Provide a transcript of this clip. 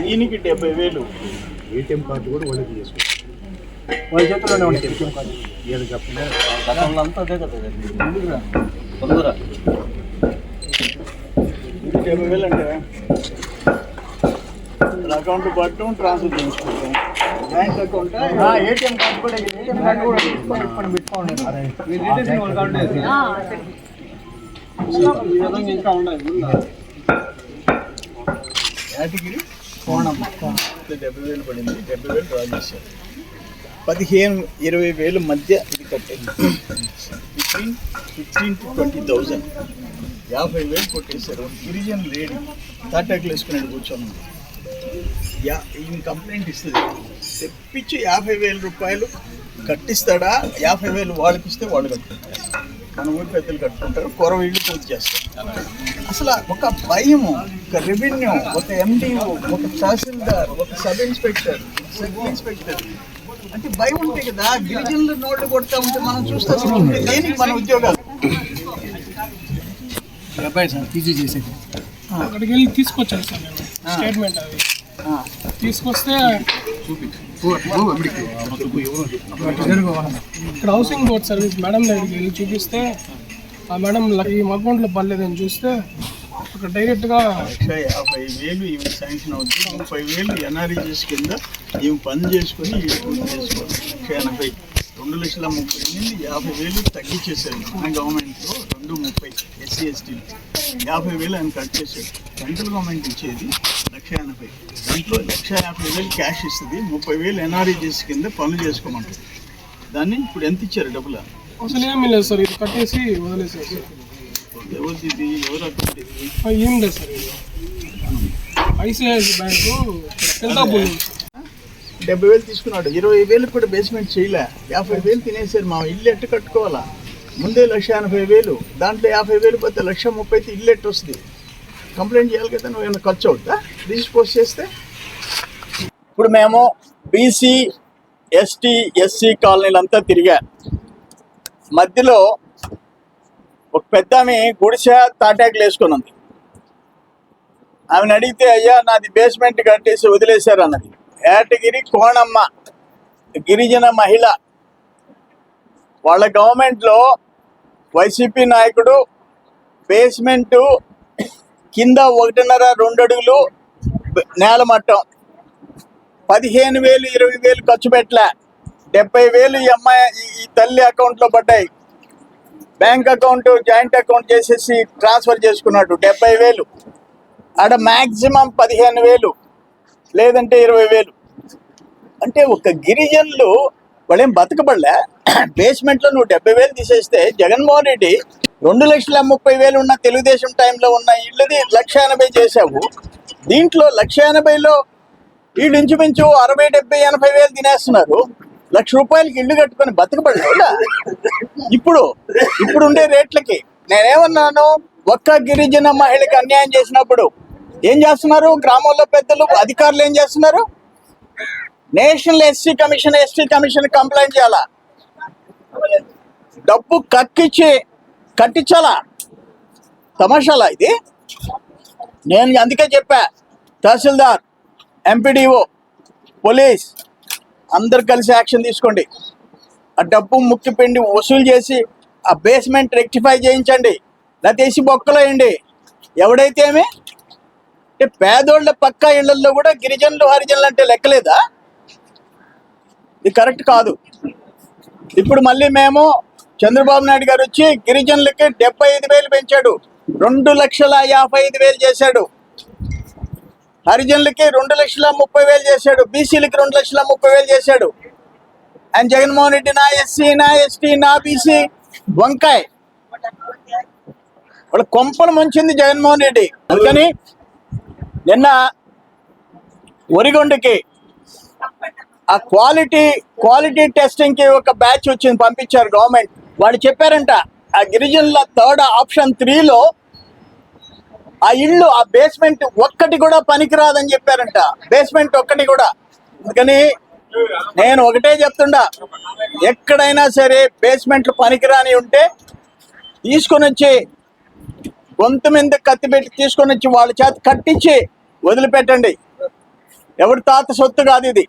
దీనికి డెబ్బై వేలు. ఏటీఎం కార్డు కూడా వాళ్ళకి చేసుకోవచ్చు వాళ్ళ చేతిలోనే ఉంటాయి ఏటీఎం కార్డు. ఏది చెప్పినా గతంలో అంతా అదే కదా తొందర ఇది డెబ్బై వేలు అంటే అకౌంట్ పట్టడం ట్రాన్స్ఫర్ చేసుకుంటాం బ్యాంక్ అకౌంట్ ఏటీఎం కార్డు కూడా ఏటీఎం కార్డు కూడా పెట్టుకోండి మీ డీటెయిల్స్ వాళ్ళ కార్డు లేదు. ఈ విధంగా ఇంకా ఉన్నాయి కోణమ్మ డెబ్బై వేలు పడింది డెబ్బై వేలు డ్రా చేశారు పదిహేను ఇరవై వేలు మధ్య ఇది కట్టింది. Fifteen fifteen to twenty thousand యాభై వేలు కొట్టేశారు. గిరిజన్ లేడీ తాటాకులు వేసుకుని కూర్చొని యా ఈయన కంప్లైంట్ ఇస్తుంది. తెప్పించి యాభై వేల రూపాయలు కట్టిస్తాడా యాభై వేలు వాళ్ళకి ఇస్తే వాళ్ళు కట్టుకుంటారు మన ఊరి పెద్దలు కట్టుకుంటారు కొర వీళ్ళు పూర్తి చేస్తారు. అసలు ఒక భయము ఒక రెవెన్యూ ఒక ఎండిఓ ఒక తహసీల్దార్ ఒక సబ్ ఇన్స్పెక్టర్ సబ్ ఇన్స్పెక్టర్ అంటే భయం ఉంటే కదా గిరిజనులు నోట్లు కొడతా ఉంటే మనం చూస్తే దేనికి మన ఉద్యోగాలు? పీజీ చేసేది. అక్కడికి వెళ్ళి తీసుకొచ్చాను సార్ స్టేట్మెంట్ అది. తీసుకొస్తే ఇక్కడ హౌసింగ్ బోర్డ్ సర్వీస్ మేడం దగ్గరికి వెళ్ళి చూపిస్తే ఆ మేడం ఈ అకౌంట్లో పర్లేదని చూస్తే అక్కడ డైరెక్ట్గా యాభై వేలు ఈమె శాంక్షన్ అవుతుంది ముప్పై వేలు ఎన్ఆర్ఈజెస్ కింద ఈమె పని చేసుకొని ఈమె పూర్తి చేసుకోవాలి. ఎనభై. రెండు లక్షల ముప్పై ఎనిమిది యాభై వేలు తగ్గించేశారు మన గవర్నమెంట్లో రెండు ముప్పై ఎస్సీ ఎస్టీలు. యాభై వేలు ఆయన కట్ చేశాడు సెంట్రల్ గవర్నమెంట్ ఇచ్చేది లక్ష ఎనభై. దాంట్లో లక్ష యాభై వేలు క్యాష్ ఇస్తుంది. ముప్పై వేలు ఎన్ఆర్ఈజెస్ కింద పనులు చేసుకోమంటారు. దాన్ని ఇప్పుడు ఎంత ఇచ్చారు డబ్బులు? అసలు ఏమీ లేదు సార్ ఇది కట్టేసి వదిలేసారు సార్. ఎవరిది ఇది? ఎవరు ఏం లేదు సార్ ఐసిఐసి బ్యాంకు పెద్దాపూర్ డెబ్బై వేలు తీసుకున్నాడు. ఇరవై వేలు కూడా బేస్మెంట్ చేయలే. యాభై వేలు తినేసారు మా ఇల్లు ఎట్ట కట్టుకోవాలా? ముందే లక్ష ఎనభై వేలు. దాంట్లో యాభై వేలు పోతే లక్ష ముప్పై అయితే ఇల్లు ఎట్టు వస్తుంది కంప్లైంట్ చేయాలి కదా నువ్వు ఏమైనా ఖర్చు అవుతా రిజిస్టర్ పోస్ట్ చేస్తే? ఇప్పుడు మేము బీసీ ఎస్టీ ఎస్సీ కాలనీలంతా తిరిగా. మధ్యలో ఒక పెద్ద ఆమె గుడిసె తాటాకులు వేసుకొని ఉంది. ఆమెను అడిగితే అయ్యా నాది బేస్మెంట్ కట్టేసి వదిలేశారు అన్నది. ఏటగిరి కోణమ్మ గిరిజన మహిళ. వాళ్ళ గవర్నమెంట్లో వైసీపీ నాయకుడు బేస్మెంటు కింద ఒకటిన్నర రెండు అడుగులు నేల మట్టం. పదిహేను వేలు ఇరవై వేలు ఖర్చు పెట్టలే. డెబ్బై వేలు ఈ అమ్మాయి ఈ- ఈ తల్లి అకౌంట్లో పడ్డాయి. బ్యాంక్ అకౌంట్ జాయింట్ అకౌంట్ చేసేసి ట్రాన్స్ఫర్ చేసుకున్నాడు. డెబ్బై వేలు. ఆడ మ్యాక్సిమం పదిహేను వేలు లేదంటే ఇరవై వేలు. అంటే ఒక గిరిజనులు వాళ్ళేం బతకబడలే. బేస్మెంట్లో నువ్వు డెబ్బై వేలు తీసేస్తే జగన్మోహన్ రెడ్డి రెండు లక్షల ముప్పై వేలు ఉన్న తెలుగుదేశం టైంలో ఉన్న ఇళ్ళది లక్ష ఎనభై చేసావు దీంట్లో లక్ష ఎనభైలో వీళ్ళు ఇంచుమించు అరవై డెబ్బై ఎనభై వేలు తినేస్తున్నారు. లక్ష రూపాయలకి ఇల్లు కట్టుకొని బతకబడలేదా? ఇప్పుడు ఇప్పుడు ఉండే రేట్లకి నేనేమన్నాను ఒక్క గిరిజన మహిళకి అన్యాయం చేసినప్పుడు ఏం చేస్తున్నారు? గ్రామంలో పెద్దలు అధికారులు ఏం చేస్తున్నారు? National SC commission ST commission complaint చేయాలా? డబ్బు కక్కిచ్చి కట్టించాలా? తమాషాలా ఇది? నేను అందుకే చెప్పా తహసీల్దార్ ఎంపీడీఓ పోలీస్ అందరు కలిసి యాక్షన్ తీసుకోండి. ఆ డబ్బు ముక్కిపిండి వసూలు చేసి ఆ బేస్మెంట్ రెక్టిఫై చేయించండి. లేకపోతే వేసి బొక్కలేయండి ఎవడైతే ఏమి? అంటే పేదోళ్ళ పక్క ఇళ్ళలో కూడా గిరిజనులు హరిజనులు అంటే లెక్కలేదా? ఇది కరెక్ట్ కాదు. ఇప్పుడు మళ్ళీ మేము చంద్రబాబు నాయుడు గారు వచ్చి గిరిజనులకి డెబ్బై ఐదు వేలు పెంచాడు. రెండు లక్షల యాభై ఐదు వేలు చేశాడు. హరిజనులకి రెండు లక్షల ముప్పై వేలు చేశాడు. బీసీలకి రెండు లక్షల ముప్పై వేలు చేశాడు. అండ్ జగన్మోహన్ రెడ్డి నా ఎస్సీ నా ఎస్టీ నా బీసీ వంకాయ్. వాళ్ళ కొంపలు ముంచింది జగన్మోహన్ రెడ్డి. అందుకని నిన్న ఒరిగొండకి ఆ క్వాలిటీ క్వాలిటీ టెస్టింగ్కి ఒక బ్యాచ్ వచ్చింది పంపించారు గవర్నమెంట్. వాళ్ళు చెప్పారంట ఆ గిరిజనుల థర్డ్ ఆప్షన్ త్రీలో ఆ ఇల్లు ఆ బేస్మెంట్ ఒక్కటి కూడా పనికిరాదని చెప్పారంట. బేస్మెంట్ ఒక్కటి కూడా. అందుకని నేను ఒకటే చెప్తుండా ఎక్కడైనా సరే బేస్మెంట్లు పనికిరాని ఉంటే తీసుకొని వచ్చి గొంతు మీద కత్తి పెట్టి తీసుకొని వచ్చి వాళ్ళ చేత కట్టించి వదిలిపెట్టండి. ఎవరి తాత సొత్తు కాదు ఇది.